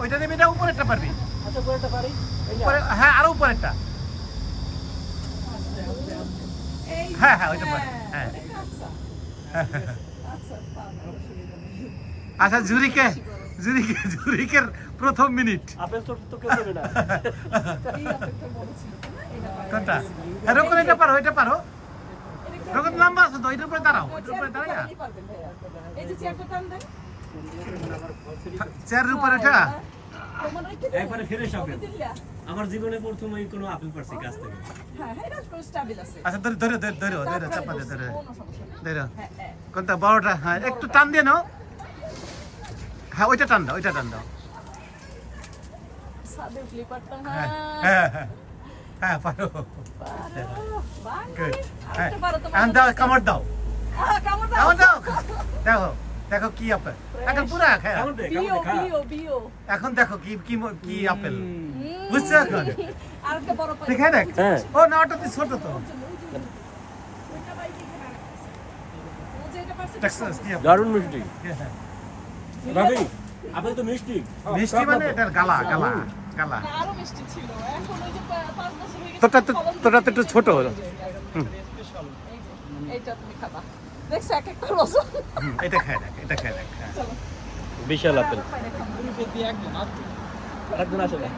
ওইটা নেবে এটা উপরেরটা পারবি। আচ্ছা পুরোটা পারি? উপরে হ্যাঁ আরও উপরেরটা। এই হ্যাঁ, হ্যাঁ, ওইটা পারে, হ্যাঁ। আচ্ছা জুরিকে জুরিকে জুরিকের প্রথম মিনিট। দেবে এটা। কোনটা? হ্যাঁ রোকন এটা পারো এটা পারো। এটা একটু- লম্বা আছে তো এটার উপরে দাঁড়াও এটার উপরে দাঁড়াইয়া। টানলেই পারবেন ভাইয়া। এই যে চেয়ারটা টান দেন। চেয়ারের উপরে কি একবারে ফ্রেশ আপেল আমার জীবনে প্রথম এই কোনো আপেল পারছি গাছ থেকে। হ্যাঁ হ্যাঁ, এটা স্টেবল আছে। আচ্ছা ধরে ধরে ধরে ধরে ধরে চাপা দে ধরে। ধরে। হ্যাঁ হ্যাঁ। কোনটা বড়টা? হ্যাঁ একটু টান দিয়ে নাও। হ্যাঁ ওইটা টান দাও ওইটা টান দাও। হ্যাঁ। হ্যাঁ পারো। গুড হ্যাঁ। দাও কামড় দাও। আহ, কামড় দাও। কামড় দাও। দেখো। দেখো কি আপেল। এখন পুরা খায়। এখন দেখো কি কি কি আপেল। হুম। বুঝছ এখন? দেখে দেখ। হ্যাঁ। ও না ওটা তো ছোট তো। দারুণ মিষ্টি। হ্যাঁ। আপেল তো মিষ্টি। মিষ্টি মানে এটার গালা গালা গালা। আরও মিষ্টি ছিল। এখন ওই যে বছর হয়ে গেছে, তোরটা তো তোরটা তো একটু ছোট। হলো এই এইটা তুমি খাবা। দেখছ এক একটা রসুন এটা খাই দেখ এটা খাই দেখ হ্যাঁ। চলো। বিশাল আপেল। একজন আসে না?